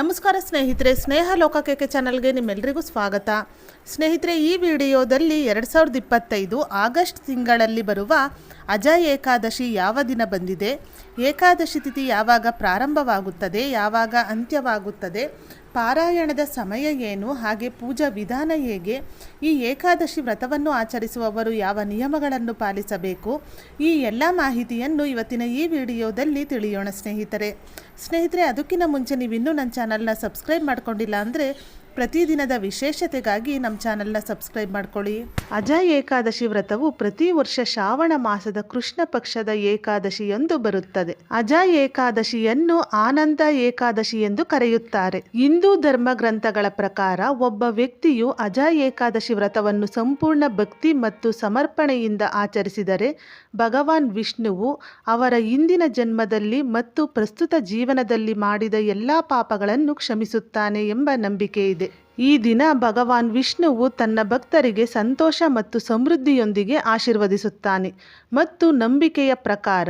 ನಮಸ್ಕಾರ ಸ್ನೇಹಿತರೆ, ಸ್ನೇಹ ಲೋಕಕ್ಕೆ ಚಾನಲ್ಗೆ ನಿಮ್ಮೆಲ್ಲರಿಗೂ ಸ್ವಾಗತ. ಸ್ನೇಹಿತರೆ, ಈ ವಿಡಿಯೋದಲ್ಲಿ ಎರಡು ಸಾವಿರದ ಇಪ್ಪತ್ತೈದು ಆಗಸ್ಟ್ ತಿಂಗಳಲ್ಲಿ ಬರುವ ಅಜಯ್ ಏಕಾದಶಿ ಯಾವ ದಿನ ಬಂದಿದೆ, ಏಕಾದಶಿ ತಿಥಿ ಯಾವಾಗ ಪ್ರಾರಂಭವಾಗುತ್ತದೆ, ಯಾವಾಗ ಅಂತ್ಯವಾಗುತ್ತದೆ ಪಾರಾಯಣದ ಸಮಯ ಏನು? ಹಾಗೆ ಪೂಜಾ ವಿಧಾನ ಹೇಗೆ? ಈ ಏಕಾದಶಿ ವ್ರತವನ್ನು ಆಚರಿಸುವವರು ಯಾವ ನಿಯಮಗಳನ್ನು ಪಾಲಿಸಬೇಕು? ಈ ಎಲ್ಲ ಮಾಹಿತಿಯನ್ನು ಇವತ್ತಿನ ಈ ವಿಡಿಯೋದಲ್ಲಿ ತಿಳಿಯೋಣ ಸ್ನೇಹಿತರೆ. ಸ್ನೇಹಿತರೆ, ಅದಕ್ಕಿಂತ ಮುಂಚೆ ನೀವು ಇನ್ನೂ ನನ್ನ ಚಾನಲ್ನ ಸಬ್ಸ್ಕ್ರೈಬ್ ಮಾಡ್ಕೊಂಡಿಲ್ಲ ಅಂದರೆ ಪ್ರತಿದಿನದ ವಿಶೇಷತೆಗಾಗಿ ನಮ್ಮ ಚಾನಲ್ನ ಸಬ್ಸ್ಕ್ರೈಬ್ ಮಾಡ್ಕೊಳ್ಳಿ. ಅಜಯ್ ಏಕಾದಶಿ ವ್ರತವು ಪ್ರತಿ ವರ್ಷ ಶ್ರಾವಣ ಮಾಸದ ಕೃಷ್ಣ ಪಕ್ಷದ ಏಕಾದಶಿಯೊಂದು ಬರುತ್ತದೆ. ಅಜಯ ಏಕಾದಶಿಯನ್ನು ಆನಂದ ಏಕಾದಶಿ ಎಂದು ಕರೆಯುತ್ತಾರೆ. ಹಿಂದೂ ಧರ್ಮ ಗ್ರಂಥಗಳ ಪ್ರಕಾರ ಒಬ್ಬ ವ್ಯಕ್ತಿಯು ಅಜಯ ಏಕಾದಶಿ ವ್ರತವನ್ನು ಸಂಪೂರ್ಣ ಭಕ್ತಿ ಮತ್ತು ಸಮರ್ಪಣೆಯಿಂದ ಆಚರಿಸಿದರೆ ಭಗವಾನ್ ವಿಷ್ಣುವು ಅವರ ಹಿಂದಿನ ಜನ್ಮದಲ್ಲಿ ಮತ್ತು ಪ್ರಸ್ತುತ ಜೀವನದಲ್ಲಿ ಮಾಡಿದ ಎಲ್ಲಾ ಪಾಪಗಳನ್ನು ಕ್ಷಮಿಸುತ್ತಾನೆ ಎಂಬ ನಂಬಿಕೆ ಇದೆ ಈ ದಿನ ಭಗವಾನ್ ವಿಷ್ಣುವು ತನ್ನ ಭಕ್ತರಿಗೆ ಸಂತೋಷ ಮತ್ತು ಸಮೃದ್ಧಿಯೊಂದಿಗೆ ಆಶೀರ್ವದಿಸುತ್ತಾನೆ ಮತ್ತು ನಂಬಿಕೆಯ ಪ್ರಕಾರ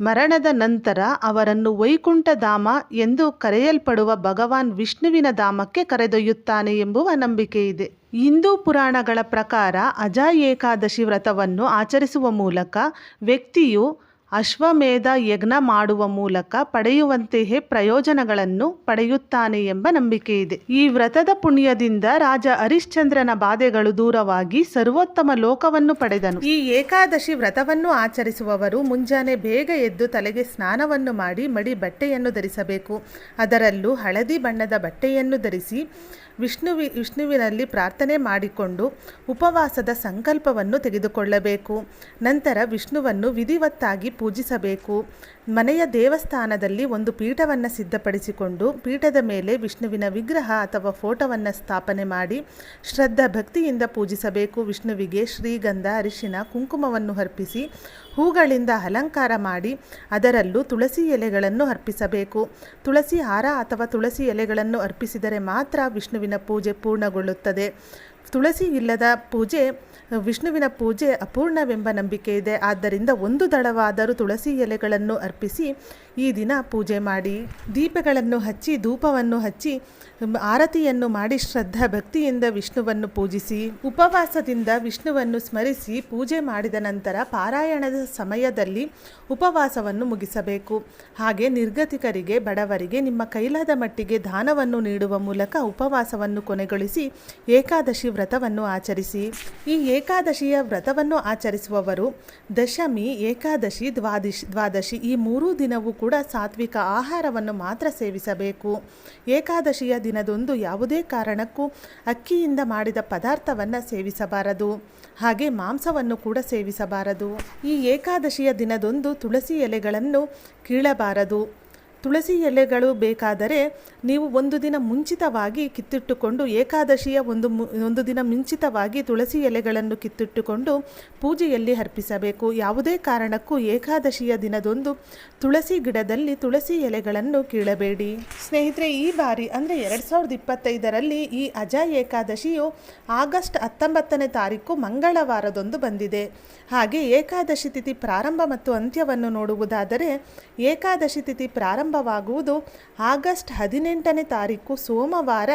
ಮರಣದ ನಂತರ ಅವರನ್ನು ವೈಕುಂಠ ಧಾಮ ಎಂದು ಕರೆಯಲ್ಪಡುವ ಭಗವಾನ್ ವಿಷ್ಣುವಿನ ಧಾಮಕ್ಕೆ ಕರೆದೊಯ್ಯುತ್ತಾನೆ ಎಂಬುವ ನಂಬಿಕೆ ಇದೆ. ಹಿಂದೂ ಪುರಾಣಗಳ ಪ್ರಕಾರ ಅಜಾ ಏಕಾದಶಿ ವ್ರತವನ್ನು ಆಚರಿಸುವ ಮೂಲಕ ವ್ಯಕ್ತಿಯು ಅಶ್ವಮೇಧ ಯಜ್ಞ ಮಾಡುವ ಮೂಲಕ ಪಡೆಯುವಂತೆಯೇ ಪ್ರಯೋಜನಗಳನ್ನು ಪಡೆಯುತ್ತಾನೆ ಎಂಬ ನಂಬಿಕೆ ಇದೆ. ಈ ವ್ರತದ ಪುಣ್ಯದಿಂದ ರಾಜ ಹರಿಶ್ಚಂದ್ರನ ಬಾಧೆಗಳು ದೂರವಾಗಿ ಸರ್ವೋತ್ತಮ ಲೋಕವನ್ನು ಪಡೆದನು. ಈ ಏಕಾದಶಿ ವ್ರತವನ್ನು ಆಚರಿಸುವವರು ಮುಂಜಾನೆ ಬೇಗ ಎದ್ದು ತಲೆಗೆ ಸ್ನಾನವನ್ನು ಮಾಡಿ ಮಡಿ ಬಟ್ಟೆಯನ್ನು ಧರಿಸಬೇಕು. ಅದರಲ್ಲೂ ಹಳದಿ ಬಣ್ಣದ ಬಟ್ಟೆಯನ್ನು ಧರಿಸಿ ವಿಷ್ಣುವಿ, ವಿಷ್ಣುವಿನಲ್ಲಿ ಪ್ರಾರ್ಥನೆ ಮಾಡಿಕೊಂಡು ಉಪವಾಸದ ಸಂಕಲ್ಪವನ್ನು ತೆಗೆದುಕೊಳ್ಳಬೇಕು. ನಂತರ ವಿಷ್ಣುವನ್ನು ವಿಧಿವತ್ತಾಗಿ ಪೂಜಿಸಬೇಕು. ಮನೆಯ ದೇವಸ್ಥಾನದಲ್ಲಿ ಒಂದು ಪೀಠವನ್ನು ಸಿದ್ಧಪಡಿಸಿಕೊಂಡು ಪೀಠದ ಮೇಲೆ ವಿಷ್ಣುವಿನ ವಿಗ್ರಹ ಅಥವಾ ಫೋಟೋವನ್ನು ಸ್ಥಾಪನೆ ಮಾಡಿ ಶ್ರದ್ಧಾ ಭಕ್ತಿಯಿಂದ ಪೂಜಿಸಬೇಕು. ವಿಷ್ಣುವಿಗೆ ಶ್ರೀಗಂಧ, ಅರಿಶಿನ, ಕುಂಕುಮವನ್ನು ಅರ್ಪಿಸಿ ಹೂಗಳಿಂದ ಅಲಂಕಾರ ಮಾಡಿ ಅದರಲ್ಲೂ ತುಳಸಿ ಎಲೆಗಳನ್ನು ಅರ್ಪಿಸಬೇಕು. ತುಳಸಿ ಹಾರ ಅಥವಾ ತುಳಸಿ ಎಲೆಗಳನ್ನು ಅರ್ಪಿಸಿದರೆ ಮಾತ್ರ ವಿಷ್ಣುವಿನ ಪೂಜೆ ಪೂರ್ಣಗೊಳ್ಳುತ್ತದೆ. ತುಳಸಿ ಇಲ್ಲದ ಪೂಜೆ, ವಿಷ್ಣುವಿನ ಪೂಜೆ ಅಪೂರ್ಣವೆಂಬ ನಂಬಿಕೆ ಇದೆ. ಆದ್ದರಿಂದ ಒಂದು ದಳವಾದರೂ ತುಳಸಿ ಎಲೆಗಳನ್ನು ಅರ್ಪಿಸಿ ಈ ದಿನ ಪೂಜೆ ಮಾಡಿ, ದೀಪಗಳನ್ನು ಹಚ್ಚಿ, ಧೂಪವನ್ನು ಹಚ್ಚಿ, ಆರತಿಯನ್ನು ಮಾಡಿ ಶ್ರದ್ಧಾ ಭಕ್ತಿಯಿಂದ ವಿಷ್ಣುವನ್ನು ಪೂಜಿಸಿ, ಉಪವಾಸದಿಂದ ವಿಷ್ಣುವನ್ನು ಸ್ಮರಿಸಿ ಪೂಜೆ ಮಾಡಿದ ನಂತರ ಪಾರಾಯಣದ ಸಮಯದಲ್ಲಿ ಉಪವಾಸವನ್ನು ಮುಗಿಸಬೇಕು. ಹಾಗೆ ನಿರ್ಗತಿಕರಿಗೆ, ಬಡವರಿಗೆ, ನಿಮ್ಮ ಕೈಲಾದ ಮಟ್ಟಿಗೆ ದಾನವನ್ನು ನೀಡುವ ಮೂಲಕ ಉಪವಾಸವನ್ನು ಕೊನೆಗೊಳಿಸಿ ಏಕಾದಶಿ ವ್ರತವನ್ನು ಆಚರಿಸಿ, ಈ ಏಕಾದಶಿಯ ವ್ರತವನ್ನು ಆಚರಿಸುವವರು ದಶಮಿ, ಏಕಾದಶಿ, ದ್ವಾದಶಿ ದ್ವಾದಶಿ ಈ ಮೂರೂ ದಿನವೂ ಕೂಡ ಸಾತ್ವಿಕ ಆಹಾರವನ್ನು ಮಾತ್ರ ಸೇವಿಸಬೇಕು. ಏಕಾದಶಿಯ ದಿನದೊಂದು ಯಾವುದೇ ಕಾರಣಕ್ಕೂ ಅಕ್ಕಿಯಿಂದ ಮಾಡಿದ ಪದಾರ್ಥವನ್ನು ಸೇವಿಸಬಾರದು. ಹಾಗೆ ಮಾಂಸವನ್ನು ಕೂಡ ಸೇವಿಸಬಾರದು. ಈ ಏಕಾದಶಿಯ ದಿನದೊಂದು ತುಳಸಿ ಎಲೆಗಳನ್ನು ಕೀಳಬಾರದು. ತುಳಸಿ ಎಲೆಗಳು ಬೇಕಾದರೆ ನೀವು ಒಂದು ದಿನ ಮುಂಚಿತವಾಗಿ ಕಿತ್ತಿಟ್ಟುಕೊಂಡು, ಏಕಾದಶಿಯ ಒಂದು ಒಂದು ದಿನ ಮುಂಚಿತವಾಗಿ ತುಳಸಿ ಎಲೆಗಳನ್ನು ಕಿತ್ತಿಟ್ಟುಕೊಂಡು ಪೂಜೆಯಲ್ಲಿ ಅರ್ಪಿಸಬೇಕು. ಯಾವುದೇ ಕಾರಣಕ್ಕೂ ಏಕಾದಶಿಯ ದಿನದೊಂದು ತುಳಸಿ ಗಿಡದಲ್ಲಿ ತುಳಸಿ ಎಲೆಗಳನ್ನು ಕೀಳಬೇಡಿ. ಸ್ನೇಹಿತರೆ, ಈ ಬಾರಿ ಅಂದರೆ ಎರಡು ಸಾವಿರದ ಇಪ್ಪತ್ತೈದರಲ್ಲಿ ಈ ಅಜಯ್ ಏಕಾದಶಿಯು ಆಗಸ್ಟ್ ಹತ್ತೊಂಬತ್ತನೇ ತಾರೀಕು ಮಂಗಳವಾರದೊಂದು ಬಂದಿದೆ. ಹಾಗೆ ಏಕಾದಶಿ ತಿಥಿ ಪ್ರಾರಂಭ ಮತ್ತು ಅಂತ್ಯವನ್ನು ನೋಡುವುದಾದರೆ, ಏಕಾದಶಿ ತಿಥಿ ಪ್ರಾರಂಭವಾಗುವುದು ಆಗಸ್ಟ್ ಹದಿನೆಂಟನೇ ತಾರೀಕು ಸೋಮವಾರ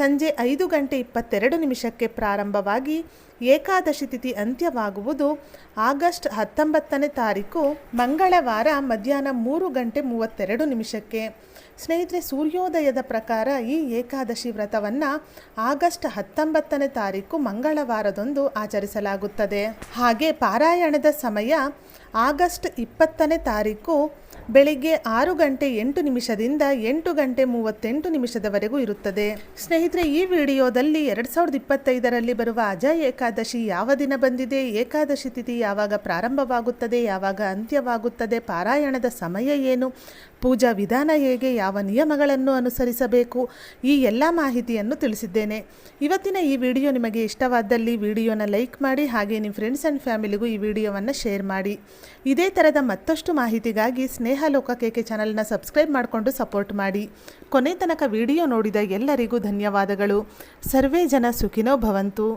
ಸಂಜೆ ಐದು ಗಂಟೆ ಇಪ್ಪತ್ತೆರಡು ನಿಮಿಷಕ್ಕೆ ಪ್ರಾರಂಭವಾಗಿ ಏಕಾದಶಿ ತಿಥಿ ಅಂತ್ಯವಾಗುವುದು ಆಗಸ್ಟ್ ಹತ್ತೊಂಬತ್ತನೇ ತಾರೀಕು ಮಂಗಳವಾರ ಮಧ್ಯಾಹ್ನ ಮೂರು ಗಂಟೆ ಮೂವತ್ತೆರಡು ನಿಮಿಷಕ್ಕೆ. ಸ್ನೇಹಿತರೆ, ಸೂರ್ಯೋದಯದ ಪ್ರಕಾರ ಈ ಏಕಾದಶಿ ವ್ರತವನ್ನು ಆಗಸ್ಟ್ ಹತ್ತೊಂಬತ್ತನೇ ತಾರೀಕು ಮಂಗಳವಾರದಂದು ಆಚರಿಸಲಾಗುತ್ತದೆ. ಹಾಗೆ ಪಾರಾಯಣದ ಸಮಯ ಆಗಸ್ಟ್ ಇಪ್ಪತ್ತನೇ ತಾರೀಕು ಬೆಳಿಗ್ಗೆ ಆರು ಗಂಟೆ ಎಂಟು ನಿಮಿಷದಿಂದ ಎಂಟು ಗಂಟೆ ಮೂವತ್ತೆಂಟು ನಿಮಿಷದವರೆಗೂ ಇರುತ್ತದೆ. ಸ್ನೇಹಿತರೆ, ಈ ವಿಡಿಯೋದಲ್ಲಿ ಎರಡು ಸಾವಿರದ ಇಪ್ಪತ್ತೈದರಲ್ಲಿ ಬರುವ ಅಜಯ್ ಯಾವ ದಿನ ಬಂದಿದೆ? ಏಕಾದಶಿ ತಿಥಿ ಯಾವಾಗ ಪ್ರಾರಂಭವಾಗುತ್ತದೆ? ಯಾವಾಗ ಅಂತ್ಯವಾಗುತ್ತದೆ? ಪಾರಾಯಣದ ಸಮಯ ಏನು? ಪೂಜಾ ವಿಧಾನ ಹೇಗೆ? ಯಾವ ನಿಯಮಗಳನ್ನು ಅನುಸರಿಸಬೇಕು? ಈ ಎಲ್ಲ ಮಾಹಿತಿಯನ್ನು ತಿಳಿಸಿದ್ದೇನೆ. ಇವತ್ತಿನ ಈ ವಿಡಿಯೋ ನಿಮಗೆ ಇಷ್ಟವಾದಲ್ಲಿ ವಿಡಿಯೋನ ಲೈಕ್ ಮಾಡಿ, ಹಾಗೆ ನಿಮ್ಮ ಫ್ರೆಂಡ್ಸ್ ಆ್ಯಂಡ್ ಫ್ಯಾಮಿಲಿಗೂ ಈ ವಿಡಿಯೋವನ್ನು ಶೇರ್ ಮಾಡಿ. ಇದೇ ಥರದ ಮತ್ತಷ್ಟು ಮಾಹಿತಿಗಾಗಿ ಸ್ನೇಹ ಲೋಕ ಕೆಕೆ ಚಾನಲ್ನ ಸಬ್ಸ್ಕ್ರೈಬ್ ಮಾಡಿಕೊಂಡು ಸಪೋರ್ಟ್ ಮಾಡಿ. ಕೊನೆ ತನಕ ವಿಡಿಯೋ ನೋಡಿದ ಎಲ್ಲರಿಗೂ ಧನ್ಯವಾದಗಳು. ಸರ್ವೇ ಜನ ಸುಖಿನೋ ಭವಂತು.